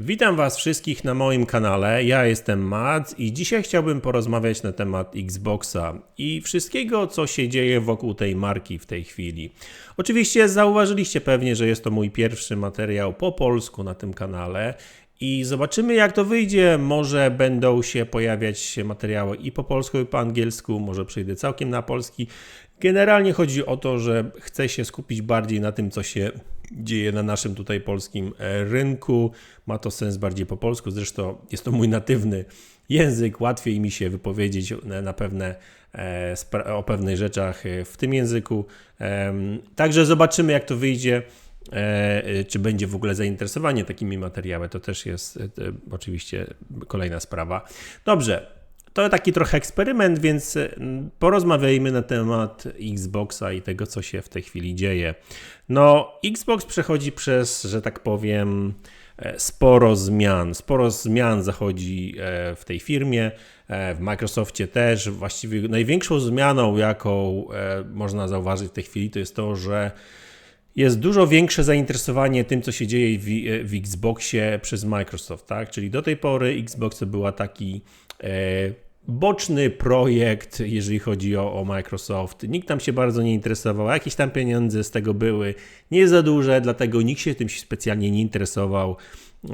Witam Was wszystkich na moim kanale. Ja jestem Mac i dzisiaj chciałbym porozmawiać na temat Xboxa i wszystkiego, co się dzieje wokół tej marki w tej chwili. Oczywiście zauważyliście pewnie, że jest to mój pierwszy materiał po polsku na tym kanale. I zobaczymy, jak to wyjdzie. Może będą się pojawiać materiały i po polsku, i po angielsku. Może przejdę całkiem na polski. Generalnie chodzi o to, że chcę się skupić bardziej na tym, co się dzieje na naszym tutaj polskim e, rynku. Ma to sens bardziej po polsku, zresztą jest to mój natywny język, łatwiej mi się wypowiedzieć na pewne, e, o pewnych rzeczach e, w tym języku. Także zobaczymy, jak to wyjdzie. Czy będzie w ogóle zainteresowanie takimi materiałami, to też jest oczywiście kolejna sprawa. Dobrze, to taki trochę eksperyment, więc porozmawiajmy na temat Xboxa i tego, co się w tej chwili dzieje. No, Xbox przechodzi przez, że tak powiem, e, sporo zmian. Sporo zmian zachodzi e, w tej firmie, e, w Microsoftie też. Właściwie największą zmianą, jaką można zauważyć w tej chwili, to jest to, że jest dużo większe zainteresowanie tym, co się dzieje w, w Xboxie przez Microsoft, tak? Czyli do tej pory Xbox to była taki boczny projekt, jeżeli chodzi o, o, Microsoft. Nikt tam się bardzo nie interesował, jakieś tam pieniądze z tego były nie za duże, dlatego nikt się tym specjalnie nie interesował.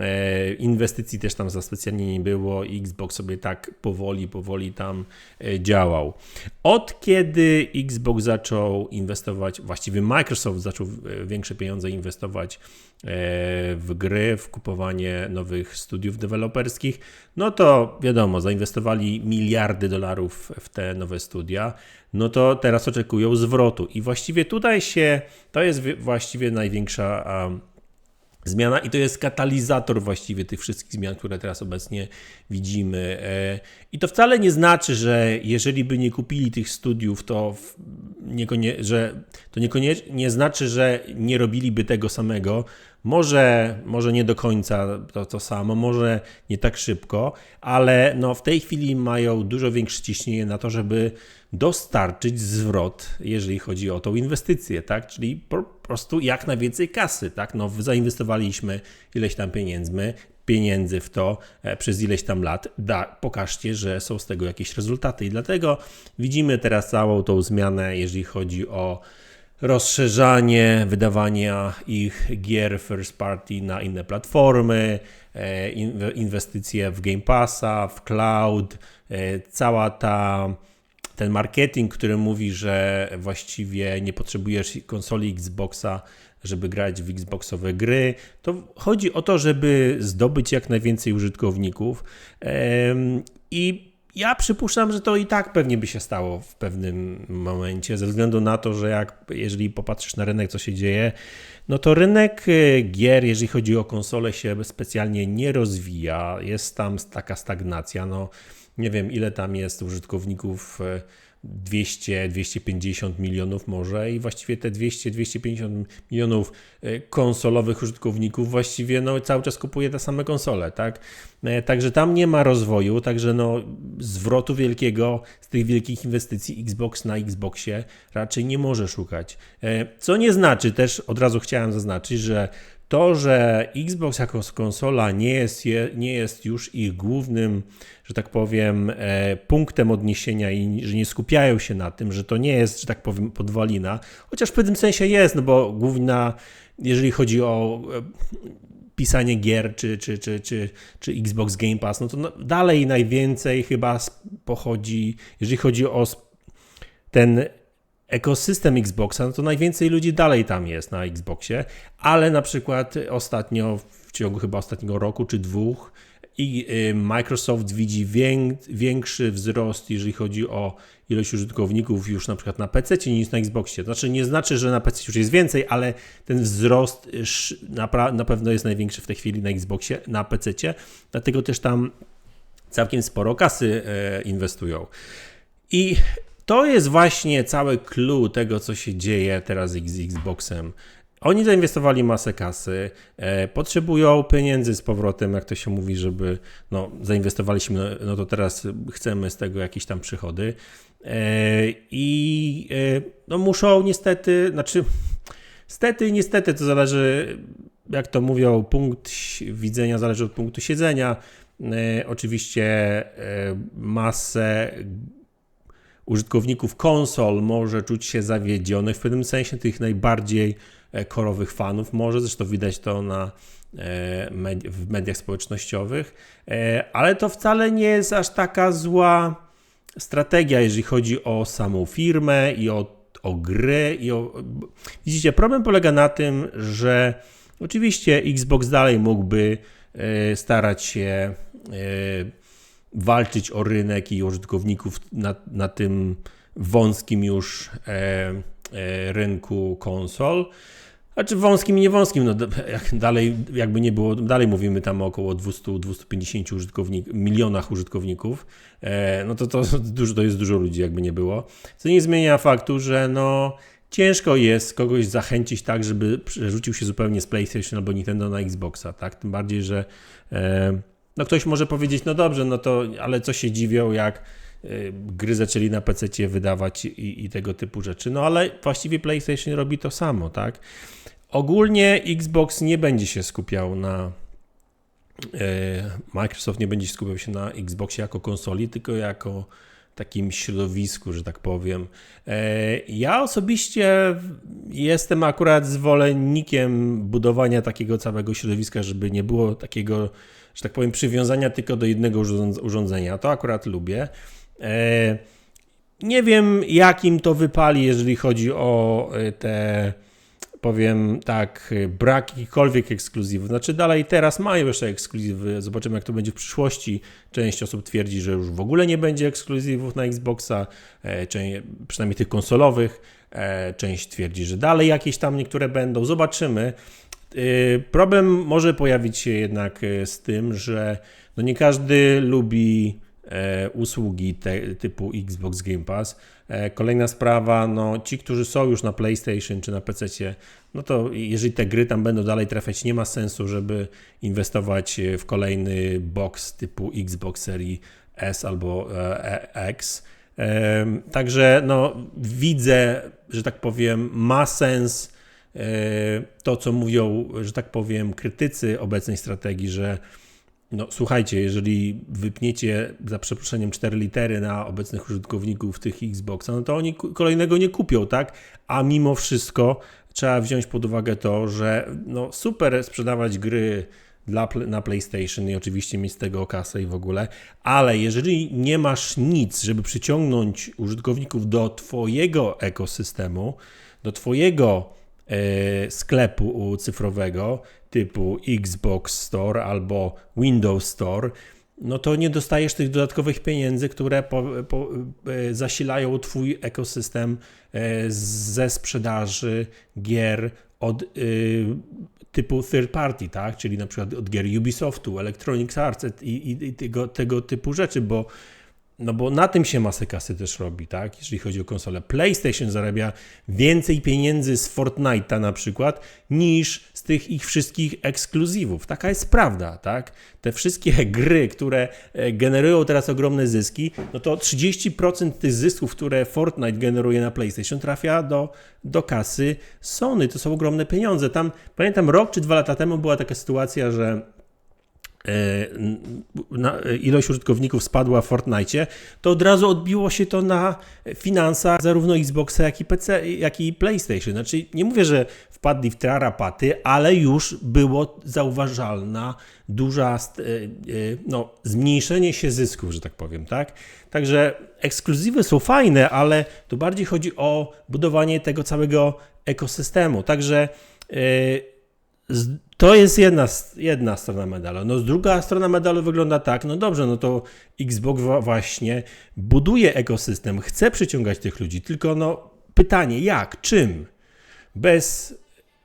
E, inwestycji też tam za specjalnie nie było. Xbox sobie tak powoli, powoli tam e, działał. Od kiedy Xbox zaczął inwestować, właściwie Microsoft zaczął e, większe pieniądze inwestować w gry, w kupowanie nowych studiów deweloperskich, no to wiadomo, zainwestowali miliardy dolarów w te nowe studia, no to teraz oczekują zwrotu. I właściwie tutaj się, to jest właściwie największa zmiana i to jest katalizator właściwie tych wszystkich zmian, które teraz obecnie widzimy. E, I to wcale nie znaczy, że jeżeli by nie kupili tych studiów, to, niekonie, że to niekoniecznie nie znaczy, że nie robiliby tego samego. Może, może nie do końca to, to samo, może nie tak szybko, ale no w tej chwili mają dużo większe ciśnienie na to, żeby dostarczyć zwrot, jeżeli chodzi o tą inwestycję, tak? Czyli po prostu jak najwięcej kasy, tak? No, zainwestowaliśmy ileś tam pieniędzy, pieniędzy w to e, przez ileś tam lat, da, pokażcie, że są z tego jakieś rezultaty. I dlatego widzimy teraz całą tą zmianę, jeżeli chodzi o rozszerzanie wydawania ich gier first party na inne platformy, e, inwestycje w Game Passa, w cloud, e, cała ta ten marketing, który mówi, że właściwie nie potrzebujesz konsoli Xboxa, żeby grać w Xboxowe gry, to chodzi o to, żeby zdobyć jak najwięcej użytkowników. I ja przypuszczam, że to i tak pewnie by się stało w pewnym momencie, ze względu na to, że jak, jeżeli popatrzysz na rynek, co się dzieje, no to rynek y, gier, jeżeli chodzi o konsole, się specjalnie nie rozwija. Jest tam taka stagnacja. No, nie wiem, ile tam jest użytkowników. 200-250 milionów może i właściwie te 200-250 milionów e, konsolowych użytkowników właściwie no, cały czas kupuje te same konsole, tak? E, także tam nie ma rozwoju, także no, zwrotu wielkiego z tych wielkich inwestycji Xbox na Xboxie raczej nie może szukać. E, co nie znaczy, też od razu chciałem zaznaczyć, że to, że Xbox jako konsola nie jest, nie jest już ich głównym, że tak powiem, e, punktem odniesienia i że nie skupiają się na tym, że to nie jest, że tak powiem, podwalina, chociaż w pewnym sensie jest, no bo główna, jeżeli chodzi o e, pisanie gier czy, czy, czy, czy, czy Xbox Game Pass, no to dalej najwięcej chyba pochodzi, jeżeli chodzi o ten ekosystem Xboxa, no to najwięcej ludzi dalej tam jest na Xboxie, ale na przykład ostatnio, w ciągu chyba ostatniego roku czy dwóch, i y, Microsoft widzi większy wzrost, jeżeli chodzi o ilość użytkowników już na przykład na PC niż na Xboxie. Znaczy nie znaczy, że na PC już jest więcej, ale ten wzrost na, na pewno jest największy w tej chwili na Xboxie, na PC, dlatego też tam całkiem sporo kasy e, inwestują. I to jest właśnie cały clue tego, co się dzieje teraz z Xboxem. Oni zainwestowali masę kasy, e, potrzebują pieniędzy z powrotem, jak to się mówi, żeby no, zainwestowaliśmy, no, no to teraz chcemy z tego jakieś tam przychody. E, I e, no, muszą niestety, znaczy Stety, niestety to zależy, jak to mówią, punkt widzenia zależy od punktu siedzenia. E, oczywiście e, masę użytkowników konsol może czuć się zawiedzionych w pewnym sensie, tych najbardziej e, korowych fanów może, zresztą widać to na, w mediach społecznościowych, ale to wcale nie jest aż taka zła strategia, jeżeli chodzi o samą firmę i o, o gry. I o... Widzicie, problem polega na tym, że oczywiście Xbox dalej mógłby starać się E, walczyć o rynek i użytkowników na, na tym wąskim już e, e, rynku konsol. Znaczy wąskim i niewąskim, no jak dalej jakby nie było, dalej mówimy tam o około 200-250 użytkownik, milionach użytkowników, e, no to, to, dużo, to jest dużo ludzi jakby nie było. Co nie zmienia faktu, że no ciężko jest kogoś zachęcić tak, żeby przerzucił się zupełnie z PlayStation albo Nintendo na Xboxa, tak? Tym bardziej, że e, no ktoś może powiedzieć, no dobrze, no to, ale co się dziwią, jak y, gry zaczęli na PC wydawać i, i, tego typu rzeczy. No ale właściwie PlayStation robi to samo, tak? Ogólnie Xbox nie będzie się skupiał na. Y, Microsoft nie będzie skupiał się na Xboxie jako konsoli, tylko jako takim środowisku, że tak powiem. E, ja osobiście jestem akurat zwolennikiem budowania takiego całego środowiska, żeby nie było takiego że tak powiem, przywiązania tylko do jednego urządzenia. To akurat lubię. E, nie wiem, jakim to wypali, jeżeli chodzi o e, te, powiem tak, brak jakichkolwiek ekskluzywów. Znaczy, dalej teraz mają jeszcze ekskluzywy. Zobaczymy, jak to będzie w przyszłości. Część osób twierdzi, że już w ogóle nie będzie ekskluzywów na Xboxa, e, przynajmniej tych konsolowych. Część twierdzi, że dalej jakieś tam niektóre będą. Zobaczymy. Y, problem może pojawić się jednak y, z tym, że no nie każdy lubi e, usługi te, typu Xbox Game Pass. E, kolejna sprawa, no ci, którzy są już na PlayStation czy na PC, no to jeżeli te gry tam będą dalej trafiać, nie ma sensu, żeby inwestować w kolejny box typu Xbox Series S albo e, X. Także no, widzę, że tak powiem, ma sens to, co mówią, że tak powiem, krytycy obecnej strategii, że no słuchajcie, jeżeli wypniecie za przeproszeniem cztery litery na obecnych użytkowników tych Xboxa, no to oni kolejnego nie kupią, tak? A mimo wszystko trzeba wziąć pod uwagę to, że no super sprzedawać gry dla, na PlayStation i oczywiście mieć z tego kasę i w ogóle, ale jeżeli nie masz nic, żeby przyciągnąć użytkowników do Twojego ekosystemu, do Twojego E, sklepu cyfrowego typu Xbox Store albo Windows Store, no to nie dostajesz tych dodatkowych pieniędzy, które po, po, e, zasilają Twój ekosystem e, ze sprzedaży gier od typu third party, tak? czyli na przykład od gier Ubisoftu, Electronic Arts i, i, i tego, tego typu rzeczy, bo no bo na tym się masę kasy też robi, tak? Jeżeli chodzi o konsolę. PlayStation zarabia więcej pieniędzy z Fortnite'a na przykład niż z tych ich wszystkich ekskluzywów. Taka jest prawda, tak? Te wszystkie gry, które e, generują teraz ogromne zyski, no to 30% tych zysków, które Fortnite generuje na PlayStation trafia do, do kasy Sony. To są ogromne pieniądze. Tam, pamiętam rok czy dwa lata temu była taka sytuacja, że ilość użytkowników spadła w Fortnite, to od razu odbiło się to na finansach zarówno Xboxa, jak i PC, jak i PlayStation. Znaczy, nie mówię, że wpadli w tarapaty, ale już było zauważalna duża e, e, no, zmniejszenie się zysków, że tak powiem, tak? Także ekskluzywy są fajne, ale tu bardziej chodzi o budowanie tego całego ekosystemu. Także to jest jedna, jedna strona medalu. No, druga strona medalu wygląda tak, no dobrze, no to Xbox właśnie buduje ekosystem, chce przyciągać tych ludzi, tylko no pytanie, jak, czym? Bez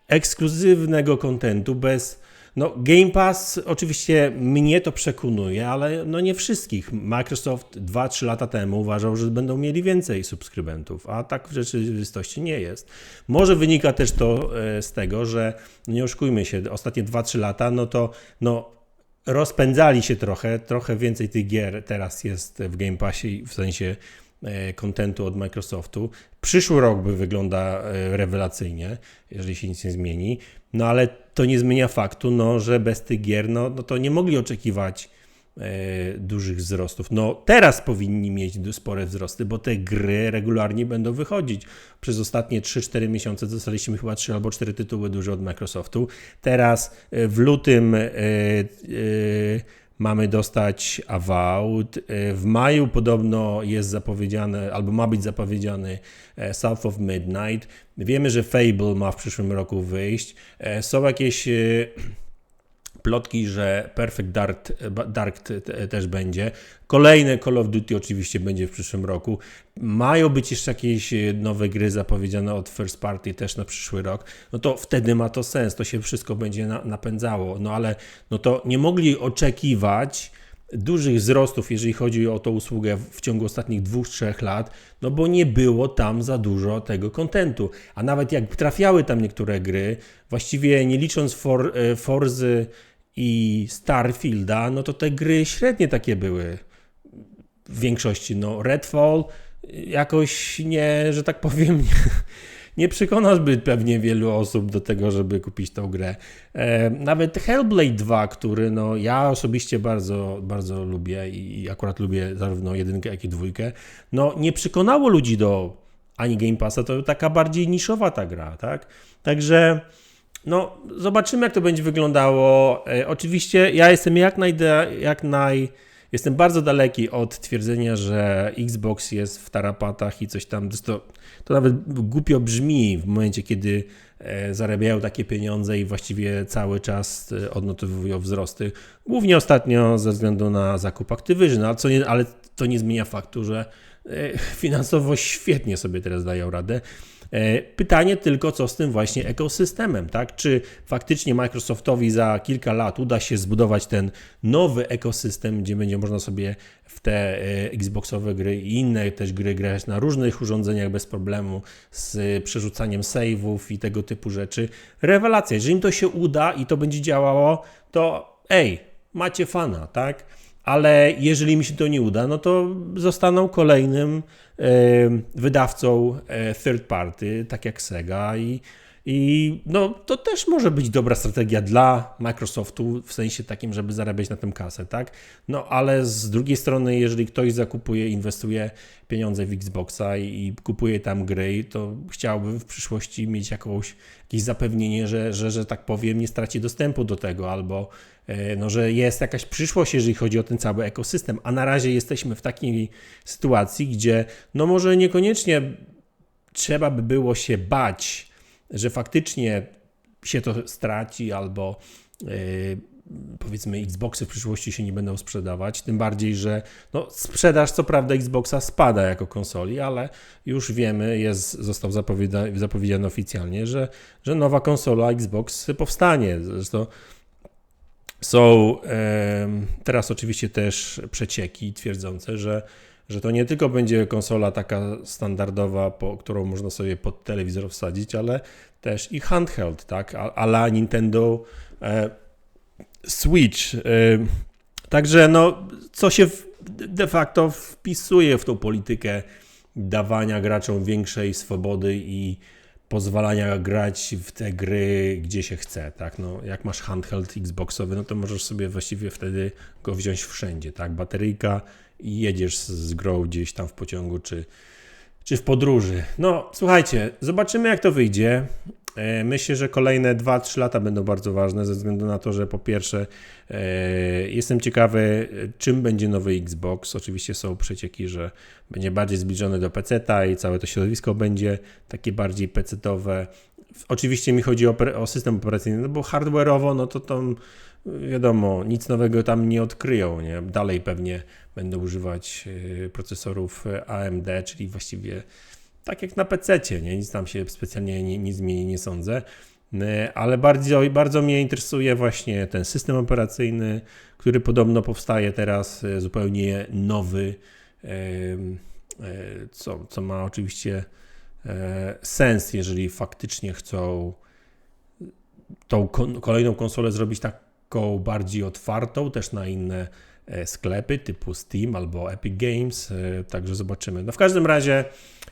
ekskluzywnego kontentu, bez no, Game Pass oczywiście mnie to przekonuje, ale no nie wszystkich. Microsoft 2-3 lata temu uważał, że będą mieli więcej subskrybentów, a tak w rzeczywistości nie jest. Może wynika też to e, z tego, że no nie oszukujmy się, ostatnie 2-3 lata, no to no, rozpędzali się trochę, trochę więcej tych gier teraz jest w Game Passie, w sensie kontentu od Microsoftu. Przyszły rok by wygląda e, rewelacyjnie, jeżeli się nic nie zmieni, no ale to nie zmienia faktu, no, że bez tych gier, no, no to nie mogli oczekiwać E, dużych wzrostów. No teraz powinni mieć spore wzrosty, bo te gry regularnie będą wychodzić. Przez ostatnie 3-4 miesiące dostaliśmy chyba 3 albo 4 tytuły duże od Microsoftu. Teraz e, w lutym e, mamy dostać Avowed. W maju podobno jest zapowiedziane, albo ma być zapowiedziany South of Midnight. Wiemy, że Fable ma w przyszłym roku wyjść. Są jakieś plotki, że Perfect Dark, Dark też będzie. Kolejne Call of Duty oczywiście będzie w przyszłym roku. Mają być jeszcze jakieś e, nowe gry zapowiedziane od First Party też na przyszły rok. No to wtedy ma to sens, to się wszystko będzie na, napędzało. No ale no to nie mogli oczekiwać dużych wzrostów, jeżeli chodzi o tą usługę w ciągu ostatnich dwóch, trzech lat, no bo nie było tam za dużo tego kontentu. A nawet jak trafiały tam niektóre gry, właściwie nie licząc for, e, Forzy i Starfielda, no to te gry średnie takie były w większości. No, Redfall jakoś nie, że tak powiem, nie, nie przekona zbyt pewnie wielu osób do tego, żeby kupić tą grę. E, nawet Hellblade 2, który no, ja osobiście bardzo, bardzo lubię i akurat lubię zarówno jedynkę, jak i dwójkę, no nie przekonało ludzi do ani Game Passa, to taka bardziej niszowa ta gra, tak? Także no, zobaczymy, jak to będzie wyglądało. E, oczywiście ja jestem jak naj, jak naj. Jestem bardzo daleki od twierdzenia, że Xbox jest w tarapatach i coś tam. To, to nawet głupio brzmi w momencie, kiedy e, zarabiają takie pieniądze i właściwie cały czas e, odnotowują wzrosty. Głównie ostatnio ze względu na zakup Activision, ale, co nie, ale to nie zmienia faktu, że finansowo świetnie sobie teraz dają radę. E, pytanie tylko, co z tym właśnie ekosystemem, tak? Czy faktycznie Microsoftowi za kilka lat uda się zbudować ten nowy ekosystem, gdzie będzie można sobie w te e, Xboxowe gry i inne też gry grać na różnych urządzeniach bez problemu z przerzucaniem saveów i tego typu rzeczy. Rewelacja. Jeżeli im to się uda i to będzie działało, to ej, macie fana, tak? Ale jeżeli mi się to nie uda, no to zostaną kolejnym wydawcą e, third party, tak jak Sega i, i no, to też może być dobra strategia dla Microsoftu, w sensie takim, żeby zarabiać na tym kasę, tak? No ale z drugiej strony, jeżeli ktoś zakupuje, inwestuje pieniądze w Xboxa i, i kupuje tam gry, to chciałby w przyszłości mieć jakąś, jakieś zapewnienie, że, że, że tak powiem, nie straci dostępu do tego, albo e, no, że jest jakaś przyszłość, jeżeli chodzi o ten cały ekosystem. A na razie jesteśmy w takiej sytuacji, gdzie no może niekoniecznie trzeba by było się bać faktycznie się to straci albo yy, powiedzmy Xboxy w przyszłości się nie będą sprzedawać, tym bardziej, że no, sprzedaż co prawda Xboxa spada jako konsoli, ale już wiemy, jest, został zapowiedziany, oficjalnie, że, że nowa konsola Xbox powstanie. Zresztą są teraz oczywiście też przecieki twierdzące, że że to nie tylko będzie konsola taka standardowa, po, którą można sobie pod telewizor wsadzić, ale też i handheld, tak, a, la Nintendo e, Switch. E, także no, co się w, de facto wpisuje w tą politykę dawania graczom większej swobody i pozwalania grać w te gry, gdzie się chce, tak? No, jak masz handheld Xboxowy, no to możesz sobie właściwie wtedy go wziąć wszędzie, tak? Bateryjka i jedziesz z grą gdzieś tam w pociągu czy, czy w podróży. No, słuchajcie, zobaczymy jak to wyjdzie. E, myślę, że kolejne 2-3 lata będą bardzo ważne, ze względu na to, że po pierwsze e, jestem ciekawy, czym będzie nowy Xbox. Oczywiście są przecieki, że będzie bardziej zbliżony do PC-a i całe to środowisko będzie takie bardziej PC-owe. Oczywiście mi chodzi o, o system operacyjny, no bo hardware'owo, no to tam wiadomo, nic nowego tam nie odkryją, nie? Dalej pewnie będą używać e, procesorów AMD, czyli właściwie tak jak na PC, nie? Nic tam się specjalnie nie, nie zmieni, nie sądzę. E, ale bardzo, bardzo mnie interesuje właśnie ten system operacyjny, który podobno powstaje teraz e, zupełnie nowy, co, co ma oczywiście sens, jeżeli faktycznie chcą tą kolejną konsolę zrobić taką bardziej otwartą, też na inne e, sklepy typu Steam albo Epic Games, e, także zobaczymy. No w każdym razie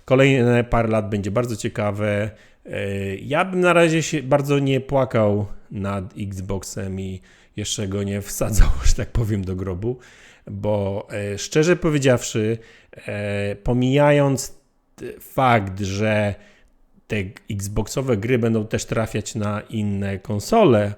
kolejne parę lat będzie bardzo ciekawe. E, Ja bym na razie się bardzo nie płakał nad Xboxem i jeszcze go nie wsadzał, że tak powiem, do grobu, bo szczerze powiedziawszy, pomijając fakt, że te Xboxowe gry będą też trafiać na inne konsole,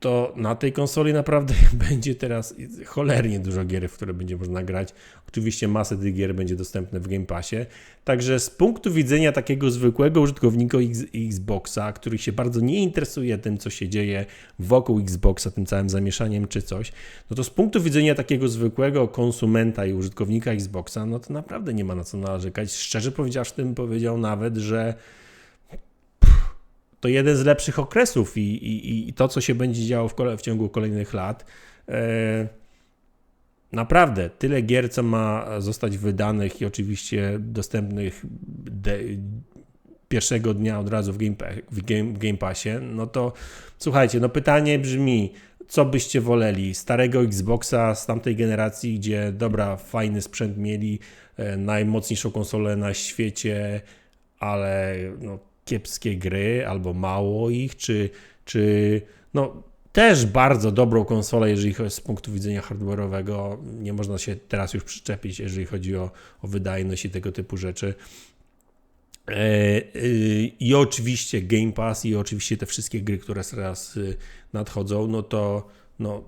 to na tej konsoli naprawdę będzie teraz cholernie dużo gier, w które będzie można grać. Oczywiście masę tych gier będzie dostępne w Game Passie. Także z punktu widzenia takiego zwykłego użytkownika Xboxa, który się bardzo nie interesuje tym, co się dzieje wokół Xboxa, tym całym zamieszaniem czy coś, no to z punktu widzenia takiego zwykłego konsumenta i użytkownika Xboxa, no to naprawdę nie ma na co narzekać. Szczerze powiedziawszy, bym powiedział nawet, że to jeden z lepszych okresów i, i, i to, co się będzie działo w, w ciągu kolejnych lat. E, naprawdę, tyle gier, co ma zostać wydanych i oczywiście dostępnych de, pierwszego dnia od razu w Game, w game, w game Passie, no to słuchajcie, no pytanie brzmi, co byście woleli? Starego Xboxa z tamtej generacji, gdzie dobra, fajny sprzęt mieli, e, najmocniejszą konsolę na świecie, ale no, kiepskie gry albo mało ich, czy, czy no, też bardzo dobrą konsolę, jeżeli chodzi z punktu widzenia hardware'owego. Nie można się teraz już przyczepić, jeżeli chodzi o, o wydajność i tego typu rzeczy. E, y, I oczywiście Game Pass i oczywiście te wszystkie gry, które teraz y, nadchodzą, no to no,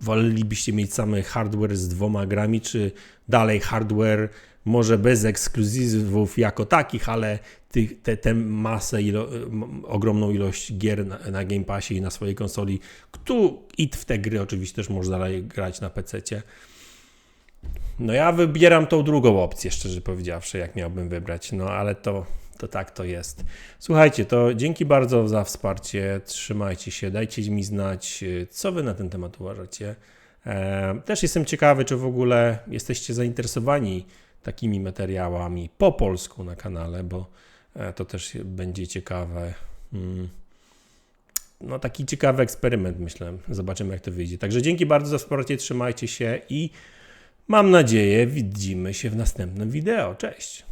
wolelibyście mieć same hardware z dwoma grami, czy dalej hardware może bez ekskluzywów jako takich, ale tych, te, tę masę, ilo, ogromną ilość gier na, na Game Passie i na swojej konsoli, kto, i w te gry oczywiście też można dalej grać na PC-cie. No ja wybieram tą drugą opcję, szczerze powiedziawszy, jak miałbym wybrać, no ale to, to tak to jest. Słuchajcie, to dzięki bardzo za wsparcie, trzymajcie się, dajcie mi znać, y, co wy na ten temat uważacie. E, Też jestem ciekawy, czy w ogóle jesteście zainteresowani takimi materiałami po polsku na kanale, bo e, to też będzie ciekawe. Mm. No taki ciekawy eksperyment, myślę. Zobaczymy, jak to wyjdzie. Także dzięki bardzo za wsparcie, trzymajcie się i mam nadzieję widzimy się w następnym wideo. Cześć!